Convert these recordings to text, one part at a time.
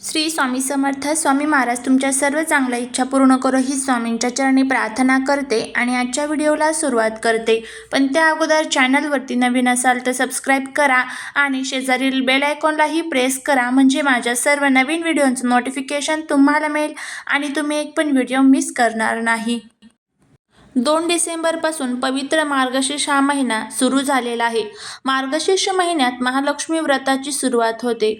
श्री स्वामी समर्थ स्वामी महाराज तुमच्या सर्व चांगल्या इच्छा पूर्ण करो ही स्वामींच्या चरणी प्रार्थना करते आणि आजच्या व्हिडिओला सुरुवात करते. पण त्या अगोदर चॅनलवरती नवीन असाल तर सबस्क्राईब करा आणि शेजारील बेल आयकॉनलाही प्रेस करा म्हणजे माझ्या सर्व नवीन व्हिडिओचं नोटिफिकेशन तुम्हाला मिळेल आणि तुम्ही एक पण व्हिडिओ मिस करणार नाही. दोन डिसेंबरपासून पवित्र मार्गशीर्ष हा महिना सुरू झालेला आहे. मार्गशीर्ष महिन्यात महालक्ष्मी व्रताची सुरुवात होते.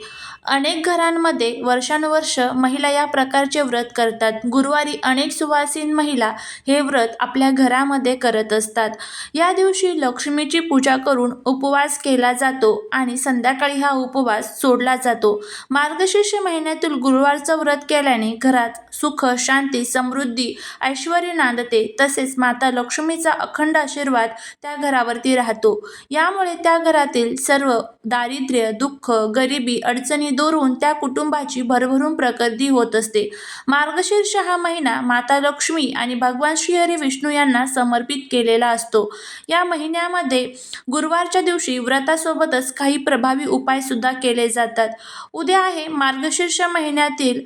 अनेक घरांमध्ये वर्षानुवर्ष महिला या प्रकारचे व्रत करतात. गुरुवारी अनेक सुवासीन महिला हे व्रत आपल्या घरामध्ये करत असतात. या दिवशी लक्ष्मीची पूजा करून उपवास केला जातो आणि संध्याकाळी हा उपवास सोडला जातो. मार्गशीर्ष महिन्यातील गुरुवारचं व्रत केल्याने घरात सुख शांती समृद्धी ऐश्वर नांदते. तसेच माता लक्ष्मीचा अखंड आशीर्वाद त्या घरावरती राहतो. यामुळे त्या घरातील सर्व दारिद्र्य दुःख गरिबी अडचणी दुरून त्या कुटुंबाची भरभरून प्रगती होत असते. मार्गशीर्ष हा महिना माता लक्ष्मी आणि भगवान श्रीहरी विष्णू यांना समर्पित केलेला असतो. या महिन्यामध्ये गुरुवारच्या दिवशी व्रतासोबतच काही प्रभावी उपायसुद्धा केले जातात. उद्या आहे मार्गशीर्ष महिन्यातील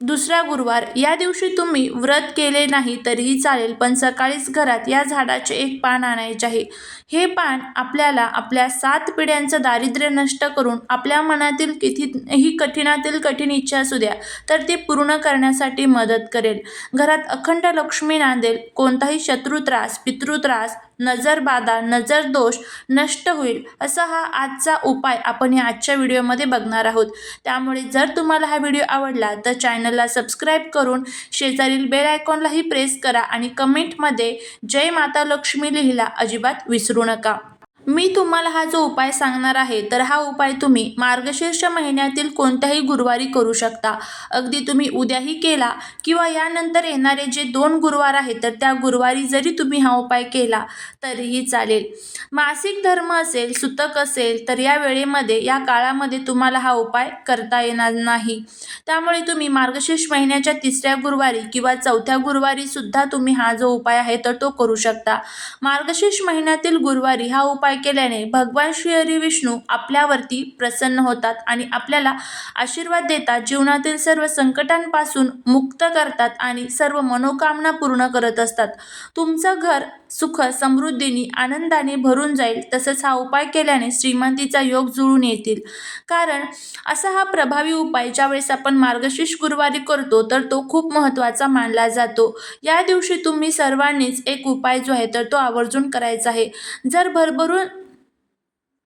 दुसरा गुरुवार. या दिवशी तुम्ही व्रत केले नाही तरीही चालेल पण सकाळीच घरात या झाडाचे एक पान आणायचे आहे. हे पान आपल्याला आपल्या सात पिढ्यांचं दारिद्र्य नष्ट करून आपल्या मनातील कितीही कठीणातील कठीण इच्छा असू द्या तर ती पूर्ण करण्यासाठी मदत करेल. घरात अखंड लक्ष्मी नांदेल कोणताही शत्रू त्रास पितृ नजरबाधा नजर दोष नष्ट होईल असा हा आजचा उपाय आपण या आजच्या व्हिडिओमध्ये बघणार आहोत. त्यामुळे जर तुम्हाला हा व्हिडिओ आवडला तर चॅनलला सबस्क्राईब करून शेजारील बेल आयकॉनलाही प्रेस करा आणि कमेंटमध्ये जय माता लक्ष्मी लिहिला अजिबात विसरू नका. मी तुम्हाला हा जो उपाय सांगणार आहे तर हा उपाय तुम्ही मार्गशीर्ष महिन्यातील कोणत्याही गुरुवारी करू शकता. अगदी तुम्ही उद्याही केला किंवा यानंतर येणारे जे दोन गुरुवार आहेत तर त्या गुरुवारी जरी तुम्ही हा उपाय केला तरीही चालेल. मासिक धर्म असेल सुतक असेल तर या वेळेमध्ये या काळामध्ये तुम्हाला हा उपाय करता येणार नाही. त्यामुळे तुम्ही मार्गशीर्ष महिन्याच्या तिसऱ्या गुरुवारी किंवा चौथ्या गुरुवारी सुद्धा तुम्ही हा जो उपाय आहे तर तो करू शकता. मार्गशीर्ष महिन्यातील गुरुवारी हा उपाय केल्याने भगवान श्री हरी विष्णू आपल्यावरती प्रसन्न होतात आणि आपल्याला आशीर्वाद देतात जीवनातील सर्व संकटांपासून मुक्त करतात आणि सर्व मनोकामना पूर्ण करत असतात. तुमचं घर सुख समृद्धीने आनंदाने भरून जाईल. तसंच हा उपाय केल्याने श्रीमंतीचा योग जुळून येतील. कारण असा हा प्रभावी उपाय ज्यावेळेस आपण मार्गशीर्ष गुरुवारी करतो तर तो खूप महत्त्वाचा मानला जातो. या दिवशी तुम्ही सर्वांनीच एक उपाय जो आहे तर तो आवर्जून करायचा आहे. जर भरभरून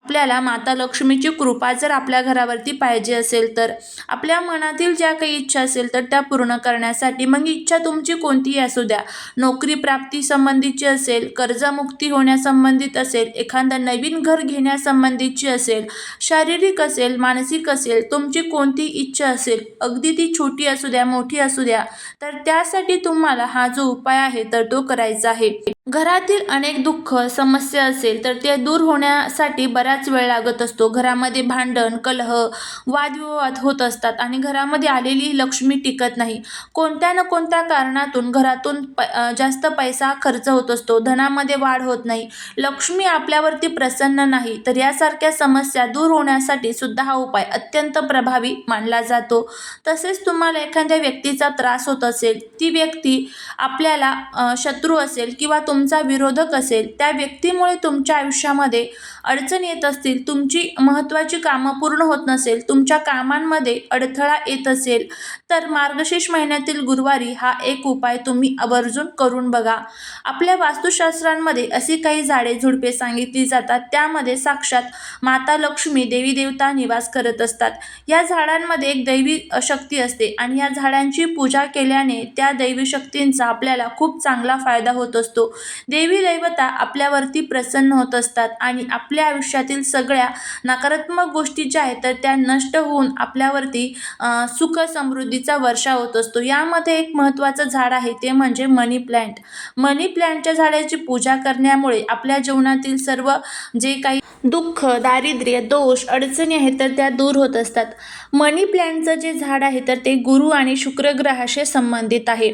आपल्याला माता लक्ष्मीची कृपा जर आपल्या घरावरती पाहिजे असेल तर आपल्या मनातील ज्या काही इच्छा असेल तर त्या पूर्ण करण्यासाठी मग इच्छा तुमची कोणतीही असू द्या. नोकरी प्राप्ती संबंधीची असेल कर्जमुक्ती होण्यासंबंधित असेल एखादं नवीन घर घेण्यासंबंधीची असेल शारीरिक असेल मानसिक असेल तुमची कोणती इच्छा असेल अगदी ती छोटी असू द्या मोठी असू द्या तर त्यासाठी तुम्हाला हा जो उपाय आहे तर तो करायचा आहे. घरातील अनेक दुःख समस्या असेल तर ते दूर होण्यासाठी बराच वेळ लागत असतो. घरामध्ये भांडण कलह वादविवाद होत असतात आणि घरामध्ये आलेली लक्ष्मी टिकत नाही. कोणत्या ना कोणत्या कारणातून घरातून प जास्त पैसा खर्च होत असतो. धनामध्ये वाढ होत नाही. लक्ष्मी आपल्यावरती प्रसन्न नाही तर यासारख्या समस्या दूर होण्यासाठी सुद्धा हा उपाय अत्यंत प्रभावी मानला जातो. तसेच तुम्हाला एखाद्या व्यक्तीचा त्रास होत असेल ती व्यक्ती आपल्याला शत्रू असेल किंवा तुमचा विरोधक असेल त्या व्यक्तीमुळे तुमच्या आयुष्यामध्ये अडचण येत असतील तुमची महत्त्वाची कामं पूर्ण होत नसेल तुमच्या कामांमध्ये अडथळा येत असेल तर मार्गशीर्ष महिन्यातील गुरुवारी हा एक उपाय तुम्ही आवर्जून करून बघा. आपल्या वास्तुशास्त्रांमध्ये अशी काही झाडे झुडपे सांगितली जातात त्यामध्ये साक्षात माता लक्ष्मी देवी देवता निवास करत असतात. या झाडांमध्ये एक दैवी शक्ती असते आणि या झाडांची पूजा केल्याने त्या दैवी शक्तींचा आपल्याला खूप चांगला फायदा होत असतो. देवी दैवता आपल्यावरती प्रसन्न होत असतात आणि आपल्या आयुष्यातील सगळ्या नकारात्मक गोष्टी ज्या आहेत तर त्या नष्ट होऊन आपल्यावरती सुख समृद्धीचा वर्षा होत असतो. यामध्ये एक महत्त्वाचं झाड आहे ते म्हणजे मनी प्लॅन्ट मनी प्लॅन्टच्या झाडाची पूजा करण्यामुळे आपल्या जीवनातील सर्व जे काही दुःख दारिद्र्य दोष अडचणी आहेत तर त्या दूर होत असतात. मनी प्लॅन्टचं जे झाड आहे तर ते गुरु आणि शुक्र ग्रहाशी संबंधित आहे.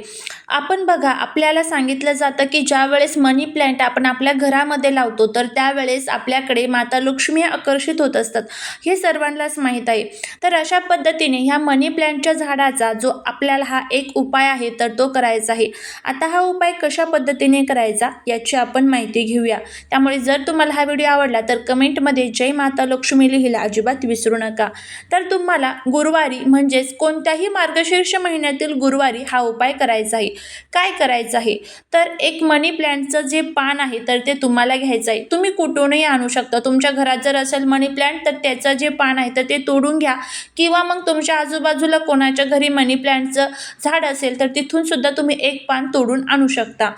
आपण बघा आपल्याला सांगितलं जातं की ज्या वेळेस मनी प्लॅन्ट आपण आपल्या घरामध्ये लावतो तर त्यावेळेस आपल्याकडे माता लक्ष्मी आकर्षित होत असतात. हे सर्वांनाच माहीत आहे. तर अशा पद्धतीने ह्या मनी प्लॅन्टच्या झाडाचा जो आपल्याला हा एक उपाय आहे तर तो करायचा आहे. आता हा उपाय कशा पद्धतीने करायचा याची आपण माहिती घेऊया. त्यामुळे जर तुम्हाला हा व्हिडिओ आवडला तर कमेंटमध्ये जय माता लक्ष्मी लिहिला अजिबात विसरू नका. तर तुम्हाला गुरुवारी म्हणजेच कोणत्याही मार्गशीर्ष महिन्यातील गुरुवारी हा उपाय करायचा आहे. काय करायचं आहे? तर एक मनी प्लॅन्टचं जे पान आहे तर ते तुम्हाला घ्यायचं आहे. तुम्ही कुठूनही आणू शकता. तुमच्या घरात जर असेल मनी प्लॅन्ट तर त्याचं जे पान आहे तर ते तोडून घ्या. किंवा मग तुमच्या आजूबाजूला कोणाच्या घरी मनी प्लॅन्टचं झाड असेल तर तिथून सुद्धा तुम्ही एक पान तोडून आणू शकता.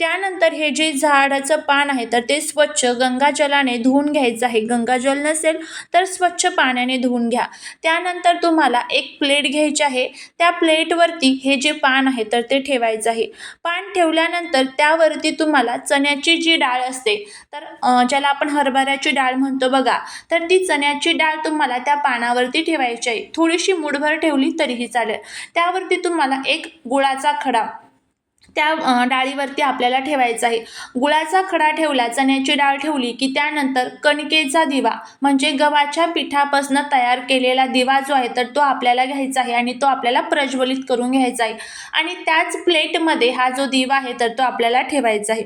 त्यानंतर हे जे झाडाचं पान आहे तर ते स्वच्छ गंगाजलाने धुवून घ्यायचं आहे. गंगाजल नसेल तर स्वच्छ पाण्याने धुवून घ्या. त्यानंतर तुम्हाला एक प्लेट घ्यायची आहे. त्या प्लेटवरती हे जे पान आहे तर ते ठेवायचं आहे. पान ठेवल्यानंतर त्यावरती तुम्हाला चण्याची जी डाळ असते तर ज्याला आपण हरभऱ्याची डाळ म्हणतो बघा तर ती चण्याची डाळ तुम्हाला त्या पानावरती ठेवायची आहे. थोडीशी मुठभर ठेवली तरीही चालेल. त्यावरती तुम्हाला एक गुळाचा खडा त्या डाळीवरती आपल्याला ठेवायचा आहे. गुळाचा खडा ठेवला चण्याची डाळ ठेवली की त्यानंतर कणकेचा दिवा म्हणजे गव्हाच्या पिठापासून तयार केलेला दिवा जो आहे तर तो आपल्याला घ्यायचा आहे आणि तो आपल्याला प्रज्वलित करून घ्यायचा आहे. आणि त्याच प्लेटमध्ये हा जो दिवा आहे तर तो आपल्याला ठेवायचा आहे.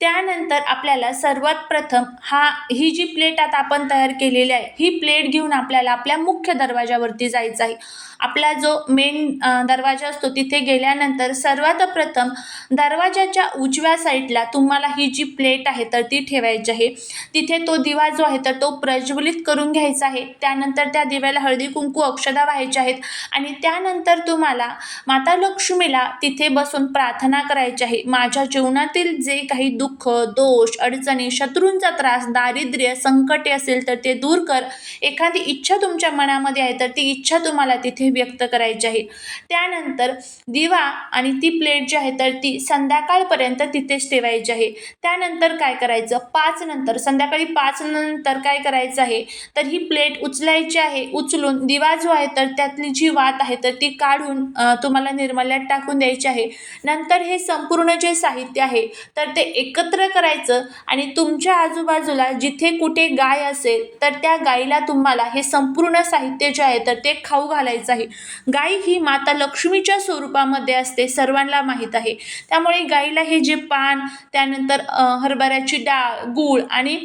त्यानंतर आपल्याला सर्वात प्रथम हा ही जी प्लेट आता आपण तयार केलेली आहे ही प्लेट घेऊन आपल्याला आपल्या मुख्य दरवाजावरती जायचं आहे. आपला जो मेन दरवाजा असतो तिथे गेल्यानंतर सर्वात प्रथम दरवाजाच्या उजव्या साईडला तुम्हाला ही जी प्लेट आहे तर ती ठेवायची आहे. तिथे तो दिवा जो आहे तर तो प्रज्वलित करून घ्यायचा आहे. त्यानंतर त्या दिव्याला हळदी कुंकू अक्षदा व्हायच्या आहेत. आणि त्यानंतर तुम्हाला माता लक्ष्मीला तिथे बसून प्रार्थना करायची आहे. माझ्या जीवनातील जे काही दुःख दुःख दोष अडचणी शत्रूंचा त्रास दारिद्र्य संकटे असेल तर ते दूर कर. एखादी इच्छा तुमच्या मनामध्ये आहे तर ती इच्छा तुम्हाला तिथे व्यक्त करायची आहे. त्यानंतर दिवा आणि ती प्लेट जी आहे तर ती संध्याकाळपर्यंत तिथेच ठेवायची आहे. त्यानंतर काय करायचं? पाच नंतर संध्याकाळी पाच नंतर काय करायचं आहे? तर ही प्लेट उचलायची आहे. उचलून दिवा जो आहे तर त्यातली जी वात आहे तर ती काढून तुम्हाला निर्मल्यात टाकून द्यायची आहे. नंतर हे संपूर्ण जे साहित्य आहे तर ते एक एकत्र करायचं आणि तुमच्या आजूबाजूला जिथे कुठे गाय असेल तर त्या गाईला तुम्हाला हे संपूर्ण साहित्य जे आहे तर ते खाऊ घालायचं आहे. गाय ही माता लक्ष्मीच्या स्वरूपामध्ये असते सर्वांना माहीत आहे. त्यामुळे गाईला हे जे पान त्यानंतर हरभऱ्याची डाळ गूळ आणि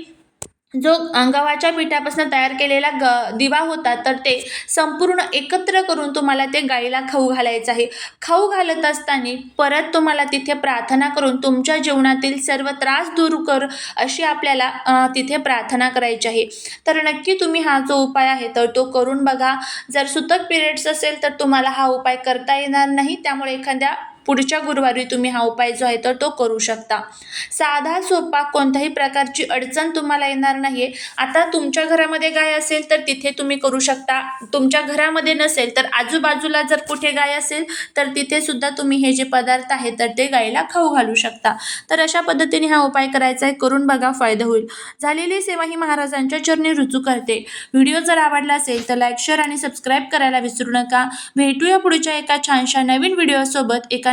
जो गव्हाच्या पिठापासून तयार केलेला ग दिवा होता तर ते संपूर्ण एकत्र करून तुम्हाला ते गाईला खाऊ घालायचं आहे. खाऊ घालत असताना परत तुम्हाला तिथे प्रार्थना करून तुमच्या जीवनातील सर्व त्रास दूर कर अशी आपल्याला तिथे प्रार्थना करायची आहे. तर नक्की तुम्ही हा जो उपाय आहे तर तो करून बघा. जर सुतक पिरियड्स असेल तर तुम्हाला हा उपाय करता येणार नाही. त्यामुळे एखाद्या पुढच्या गुरुवारी तुम्ही हा उपाय जो आहे तर तो करू शकता. साधा सोपा कोणत्याही प्रकारची अडचण तुम्हाला येणार नाही आहे आता तुमच्या घरामध्ये गाय असेल तर तिथे तुम्ही करू शकता. तुमच्या घरामध्ये नसेल तर आजूबाजूला जर कुठे गाय असेल तर तिथे सुद्धा तुम्ही हे जे पदार्थ आहेत तर ते गायीला खाऊ घालू शकता. तर अशा पद्धतीने हा उपाय करायचा आहे. करून बघा फायदा होईल. झालेली सेवा ही महाराजांच्या चरणी रुजू करते. व्हिडिओ जर आवडला असेल तर लाईक शेअर आणि सबस्क्राईब करायला विसरू नका. भेटूया पुढच्या एका छानशा नवीन व्हिडिओसोबत. एका